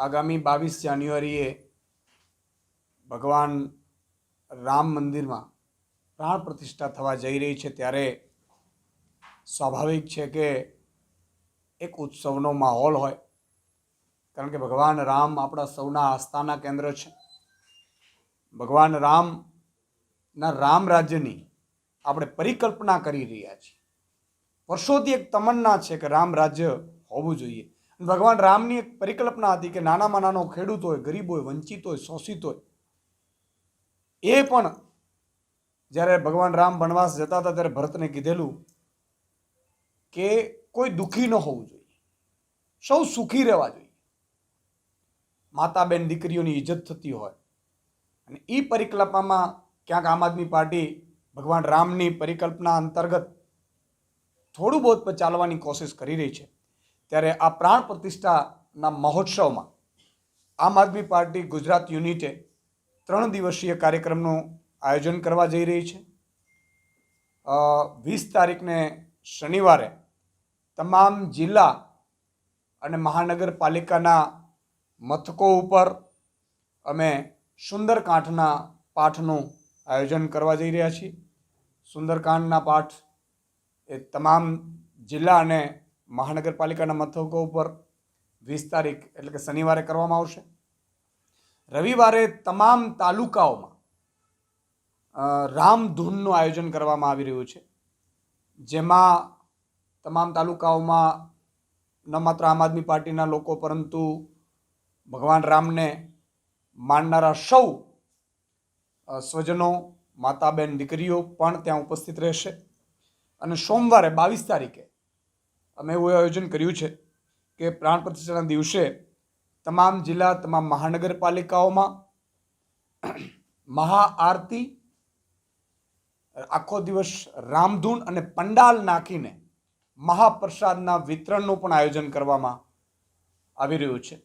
આગામી બાવીસ જાન્યુઆરીએ ભગવાન રામ મંદિરમાં પ્રાણ પ્રતિષ્ઠા થવા જઈ રહી છે ત્યારે સ્વાભાવિક છે કે એક ઉત્સવનો માહોલ હોય. કારણ કે ભગવાન રામ આપણા સૌના આસ્થાના કેન્દ્ર છે. ભગવાન રામના રામ રાજ્યની આપણે પરિકલ્પના કરી રહ્યા છીએ. વર્ષોથી એક તમન્ના છે કે રામ રાજ્ય હોવું જોઈએ. ભગવાન રામની એક પરિકલ્પના હતી કે નાનામાં નાનો ખેડૂત હોય, ગરીબ હોય, વંચિત હોય, શોષિત હોય, એ પણ જ્યારે ભગવાન રામ વનવાસ જતા હતા ત્યારે ભરતને કીધેલું કે કોઈ દુઃખી ન હોવું જોઈએ. સૌ સુખી રહેવા જોઈએ. માતા બેન દીકરીઓની ઇજ્જત થતી હોય અને એ પરિકલ્પનામાં ક્યાંક આમ આદમી પાર્ટી ભગવાન રામની પરિકલ્પના અંતર્ગત થોડું બહુ ચાલવાની કોશિશ કરી રહી છે. ત્યારે આ પ્રાણ પ્રતિષ્ઠાના મહોત્સવમાં આમ આદમી પાર્ટી ગુજરાત યુનિટે ત્રણ દિવસીય કાર્યક્રમનું આયોજન કરવા જઈ રહી છે. વીસ તારીખને શનિવારે તમામ જિલ્લા અને મહાનગરપાલિકાના મથકો ઉપર અમે સુંદરકાંઠના પાઠનું આયોજન કરવા જઈ રહ્યા છીએ. સુંદરકાંડના પાઠ એ તમામ જિલ્લા અને મહાનગરપાલિકાના મથકો ઉપર વીસ તારીખ એટલે કે શનિવારે કરવામાં આવશે. રવિવારે તમામ તાલુકાઓમાં રામધૂનનું આયોજન કરવામાં આવી રહ્યું છે. જેમાં તમામ તાલુકાઓમાં ન માત્ર આમ આદમી પાર્ટીના લોકો, પરંતુ ભગવાન રામને માનનારા સૌ સ્વજનો માતા બેન દીકરીઓ પણ ત્યાં ઉપસ્થિત રહેશે. અને સોમવારે બાવીસ તારીખે અમે એવું આયોજન કર્યું છે કે પ્રાણ પ્રતિષ્ઠાના દિવસે તમામ જિલ્લા, તમામ મહાનગરપાલિકાઓમાં મહાઆરતી આખો દિવસ રામધૂન અને પંડાલ નાખીને મહાપ્રસાદના વિતરણનું પણ આયોજન કરવામાં આવી રહ્યું છે.